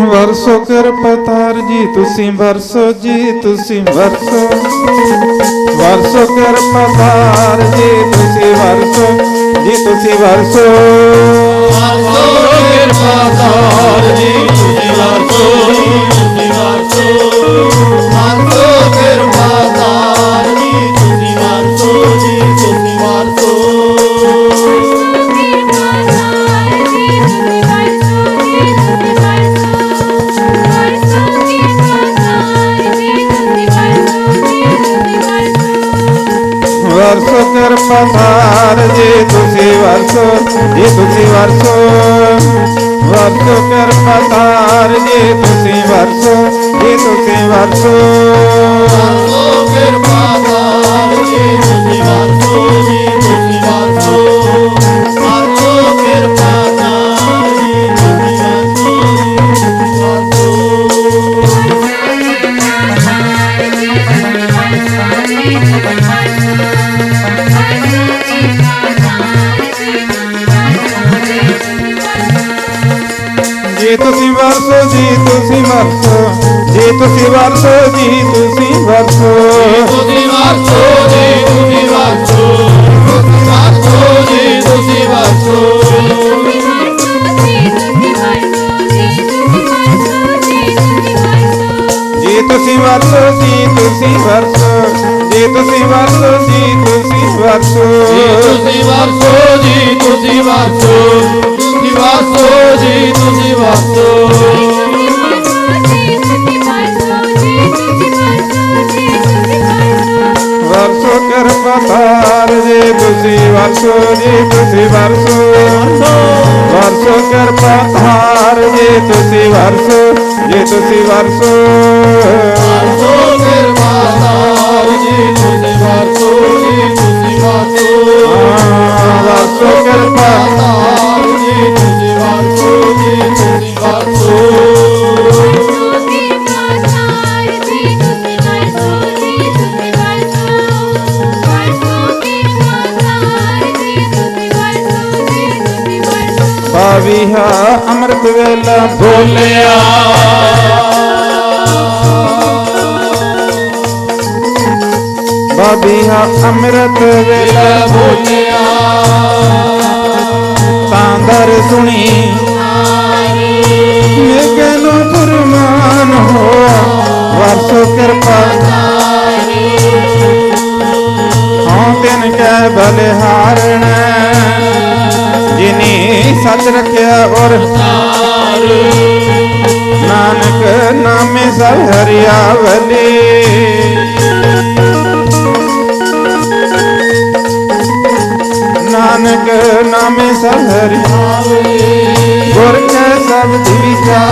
ਵਰਸੋ ਕਿਰਪਤਾਰ ਜੀ, ਤੁਸੀਂ ਵਰਸੋ ਜੀ, ਤੁਸੀਂ ਵਰਸੋ। ਵਰਸੋ ਕਿਰਪਤਾਰ ਜੀ, ਤੁਸੀਂ ਵਰਸੋ ਜੀ, ਤੁਸੀਂ ਵਰਸੋ। ਵਰਸੋ ਕਿਰਪਾਤਾਰ ਜੀ, ਤੁਸੀਂ ਤੁਸੀਂ ਵਰਸੋ ਵਰਸੋ ਕਿਰਪਤਾਰ ਜੀ ਤੁਸੀਂ ਵਰਸੋ, ਜੀ ਤੁਸੀਂ ਵਰਸੋ। ਵਰਸੋ ਕਿਰਪਤਾਰ ਜੀ ਤੁਸੀਂ ਵਰਸੋ, ਜੀ ਤੁਸੀਂ ਵਰਸੋ। ਜੀ ਤੁਸੀਂ ਵਰਸੋ ਜੀ ਤੁਸੀਂ ਵਰਸੋ। ਜੀ ਤੁਸੀਂ ਵਰਸੋ ਜੀ ਤੁਸੀਂ ਵਰਸੋ। ਤੁਸੀਂ ਵਰਸੋ ਜੀ ਤੁਸੀਂ ਵਰਸੋ। ਤੁਸੀਂ ਵਰਸੋ ਜੀ ਤੁਸੀਂ ਵਰਸੋ ਜੀ ਤੁਸੀਂ ਵਰਸੋ। ਜੀ ਤੁਸੀਂ ਵਰਸੋ ਜੀ ਤੁਸੀਂ ਵਰਸੋ। ਜੀ ਤੁਸੀਂ ਵਰਸੋ ਜੀ ਤੁਸੀਂ ਵਰਸੋ। ਜੀ ਤੁਸੀਂ ਵਰਸੋ ਤੁਸੀਂ ਵਰਸੋ ਜੀ ਤੁਸੀਂ ਵਰਸੋ ਵਰਸੋ ਕਿਰਪਾਤਾਰ ਜੀ ਤੁਸੀਂ ਵਰਸੋ ਜੀ ਤੁਸੀਂ ਵਰਸੋ ਵਰਸੋ ਕਿਰਪਾਤਾਰ ਜੀ ਤੁਸੀਂ ਵਰਸੋ ਜੀ ਤੁਸੀਂ ਵਰਸੋ ਵਰਸੋ ਕਿਰਪਾਤਾਰ ਜੀ ਤੁਸੀਂ ਵਰਸੋ ਜੀ ਤੁਸੀਂ ਵਰਸੋ ਵਰਸੋ ਕਿਰਪਾ ਕਿਰਪਾਤਾਰ ਪਾਵੀਹਾ ਅੰਮ੍ਰਿਤ ਵੇਲਾ ਬੋਲਿਆ। ਬਾਬੀਹਾ ਅੰਮ੍ਰਿਤ ਵੇਲਾ ਬੋਲਿਆ। ਤਾਂਦਰ ਸੁਣੀ सहरियावली नानक नाम सहरियावली गोरख सब जीविका